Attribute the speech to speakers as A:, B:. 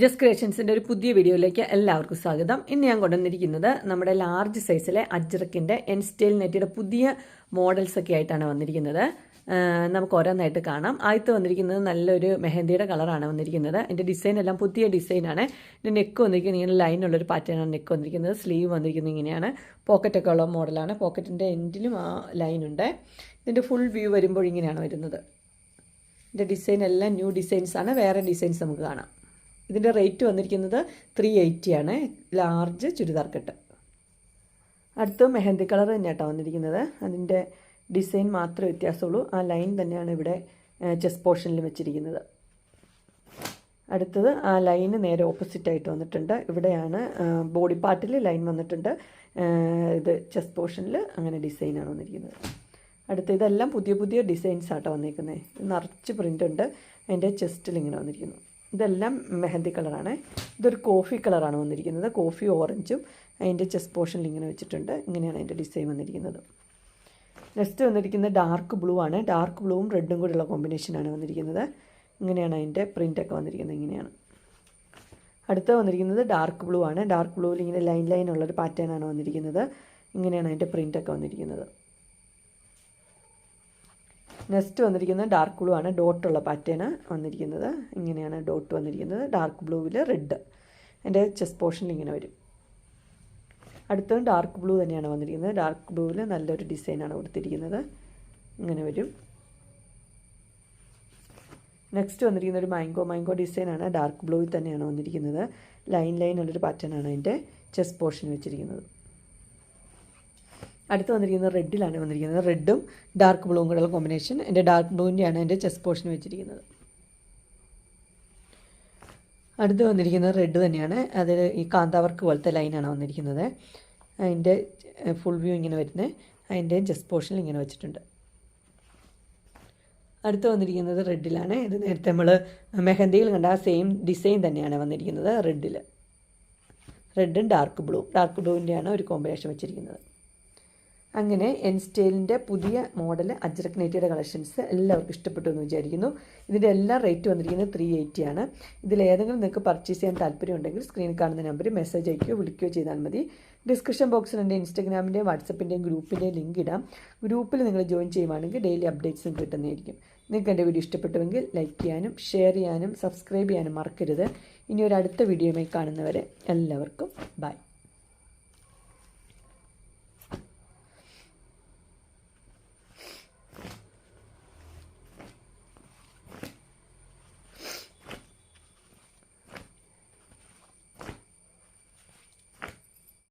A: Just ക്രിയേഷൻസിന്റെ ഒരു പുതിയ വീഡിയോയിലേക്ക് എല്ലാവർക്കും സ്വാഗതം. ഇന്ന് ഞാൻ കൊണ്ടുവന്നിരിക്കുന്നത് നമ്മുടെ ലാർജ് സൈസിലെ അജ്രക്കിന്റെ എൻ സ്റ്റൈൽ നെറ്റിയുടെ പുതിയ മോഡൽസ് ഒക്കെ ആയിട്ടാണ് വന്നിരിക്കുന്നത്. നമുക്ക് ഓരോന്നായിട്ട് കാണാം. ആദ്യത്തെ വന്നിരിക്കുന്നത് നല്ലൊരു മെഹന്തിയുടെ കളറാണ് വന്നിരിക്കുന്നത്. എന്റെ ഡിസൈൻ എല്ലാം പുതിയ ഡിസൈനാണ് എന്റെ നെക്ക് വന്നിരിക്കുന്നത് ഇങ്ങനെ ലൈനുള്ളൊരു പാറ്റേണാണ് നെക്ക് വന്നിരിക്കുന്നത് സ്ലീവ് വന്നിരിക്കുന്നത് ഇങ്ങനെയാണ്. പോക്കറ്റൊക്കെ ഉള്ള മോഡലാണ് പോക്കറ്റിന്റെ എൻഡിലും ആ ലൈനുണ്ട് ഇതിന്റെ ഫുൾ വ്യൂ വരുമ്പോൾ ഇങ്ങനെയാണ് വരുന്നത്. ഇതിന്റെ ഡിസൈൻ എല്ലാം ന്യൂ ഡിസൈൻസാണ് വേറെ ഡിസൈൻസ് നമുക്ക് കാണാം. ഇതിന്റെ റേറ്റ് വന്നിരിക്കുന്നത് ത്രീ എയ്റ്റി ആണ്. ലാർജ് ചുരിദാർ കെട്ട്. അടുത്ത് മെഹന്തി കളർ തന്നെയാട്ടോ വന്നിരിക്കുന്നത്. അതിന്റെ ഡിസൈൻ മാത്രമേ വ്യത്യാസമുള്ളൂ. ആ ലൈൻ തന്നെയാണ് ഇവിടെ ചെസ് പോർഷനിൽ വെച്ചിരിക്കുന്നത്. അടുത്തത് ആ ലൈന് നേരെ ഓപ്പോസിറ്റായിട്ട് വന്നിട്ടുണ്ട്. ഇവിടെയാണ് ബോഡി പാർട്ടിൽ ലൈൻ വന്നിട്ടുണ്ട്. ഇത് ചെസ് പോർഷനിൽ അങ്ങനെ ഡിസൈനാണ് വന്നിരിക്കുന്നത്. അടുത്ത ഇതെല്ലാം പുതിയ പുതിയ ഡിസൈൻസ് ആട്ടോ വന്നിരിക്കുന്നത് നിറച്ച് പ്രിന്റ് ഉണ്ട്. അതിന്റെ ചെസ്റ്റിൽ ഇങ്ങനെ വന്നിരിക്കുന്നു. ഇതെല്ലാം മെഹന്തി കളറാണ്. ഇതൊരു കോഫി കളറാണ് വന്നിരിക്കുന്നത്. കോഫി ഓറഞ്ചും അതിന്റെ ചെസ്റ്റ് പോർഷനിൽ ഇങ്ങനെ വെച്ചിട്ടുണ്ട്. ഇങ്ങനെയാണ് അതിന്റെ ഡിസൈൻ വന്നിരിക്കുന്നത്. നെക്സ്റ്റ് വന്നിരിക്കുന്നത് ഡാർക്ക് ബ്ലൂ ആണ്. ഡാർക്ക് ബ്ലൂവും റെഡും കൂടെയുള്ള കോമ്പിനേഷനാണ് വന്നിരിക്കുന്നത്. ഇങ്ങനെയാണ് അതിന്റെ പ്രിന്റൊക്കെ വന്നിരിക്കുന്നത്. ഇങ്ങനെയാണ്. അടുത്ത വന്നിരിക്കുന്നത് ഡാർക്ക് ബ്ലൂ ആണ്. ഡാർക്ക് ബ്ലൂവിൽ ഇങ്ങനെ ലൈൻ ലൈൻ ഉള്ളൊരു പാറ്റേൺ ആണ് വന്നിരിക്കുന്നത്. ഇങ്ങനെയാണ് അതിന്റെ പ്രിന്റൊക്കെ വന്നിരിക്കുന്നത്. നെക്സ്റ്റ് വന്നിരിക്കുന്നത് ഡാർക്ക് ബ്ലൂ ആണ്. ഡോട്ടുള്ള പാറ്റേൺ വന്നിരിക്കുന്നത്. ഇങ്ങനെയാണ് ഡോട്ട് വന്നിരിക്കുന്നത്. ഡാർക്ക് ബ്ലൂവിൽ റെഡ് എന്റെ ചെസ്റ്റ് പോർഷനിൽ ഇങ്ങനെ വരും. അടുത്തത് ഡാർക്ക് ബ്ലൂ തന്നെയാണ് വന്നിരിക്കുന്നത്. ഡാർക്ക് ബ്ലൂവിൽ നല്ലൊരു ഡിസൈനാണ് കൊടുത്തിരിക്കുന്നത്. ഇങ്ങനെ വരും. നെക്സ്റ്റ് വന്നിരിക്കുന്ന ഒരു മാംഗോ മാംഗോ ഡിസൈനാണ് ഡാർക്ക് ബ്ലൂവിൽ തന്നെയാണ് വന്നിരിക്കുന്നത്. ലൈൻ ലൈൻ ഉള്ളൊരു പാറ്റേൺ ആണ് അതിന്റെ ചെസ്റ്റ് പോർഷൻ വെച്ചിരിക്കുന്നത്. അടുത്ത് വന്നിരിക്കുന്നത് റെഡിലാണ് വന്നിരിക്കുന്നത്. റെഡും ഡാർക്ക് ബ്ലൂവും കൂടെയുള്ള കോമ്പിനേഷൻ. എന്റെ ഡാർക്ക് ബ്ലൂവിന്റെയാണ് എന്റെ ചെസ്റ്റ് പോർഷൻ വെച്ചിരിക്കുന്നത്. അടുത്ത് വന്നിരിക്കുന്നത് റെഡ് തന്നെയാണ്. അതിൽ ഈ കാന്താവർക്ക് പോലത്തെ ലൈനാണ് വന്നിരിക്കുന്നത്. അതിന്റെ ഫുൾ വ്യൂ ഇങ്ങനെ വരുന്നത്. അതിന്റെ ജസ്റ്റ് പോർഷൻ ഇങ്ങനെ വെച്ചിട്ടുണ്ട്. അടുത്ത് വന്നിരിക്കുന്നത് റെഡിലാണ്. ഇത് നേരത്തെ നമ്മൾ മെഹന്തിയിൽ കണ്ട സെയിം ഡിസൈൻ തന്നെയാണ് വന്നിരിക്കുന്നത് റെഡിൽ റെഡും ഡാർക്ക് ബ്ലൂ. ഡാർക്ക് ബ്ലൂവിന്റെയാണ് ഒരു കോമ്പിനേഷൻ വെച്ചിരിക്കുന്നത്. അങ്ങനെ എൻ സ്റ്റൈലിന്റെ പുതിയ മോഡൽ അജ്രക് നെറ്റിയുടെ കളക്ഷൻസ് എല്ലാവർക്കും ഇഷ്ടപ്പെട്ടു എന്ന് വിചാരിക്കുന്നു. ഇതിന്റെ എല്ലാ റേറ്റ് വന്നിരിക്കുന്നത് ത്രീ എയ്റ്റി ആണ്. ഇതിലേതെങ്കിലും നിങ്ങൾക്ക് പർച്ചേസ് ചെയ്യാൻ താല്പര്യമുണ്ടെങ്കിൽ സ്ക്രീനിൽ കാണുന്ന നമ്പർ മെസ്സേജ് അയക്കുകയോ വിളിക്കുകയോ ചെയ്താൽ മതി. ഡിസ്ക്രിപ്ഷൻ ബോക്സിൽ എന്റെ ഇൻസ്റ്റാഗ്രാമിന്റെയും വാട്സപ്പിന്റെയും ഗ്രൂപ്പിന്റെയും ലിങ്ക് ഇടാം. ഗ്രൂപ്പിൽ നിങ്ങൾ ജോയിൻ ചെയ്യുവാണെങ്കിൽ ഡെയിലി അപ്ഡേറ്റ്സും കിട്ടുന്നതായിരിക്കും. നിങ്ങൾക്ക് എന്റെ വീഡിയോ ഇഷ്ടപ്പെട്ടുവെങ്കിൽ ലൈക്ക് ചെയ്യാനും ഷെയർ ചെയ്യാനും സബ്സ്ക്രൈബ് ചെയ്യാനും മറക്കരുത്. ഇനി ഒരു അടുത്ത വീഡിയോയുമായി കാണുന്നവരെ എല്ലാവർക്കും ബൈ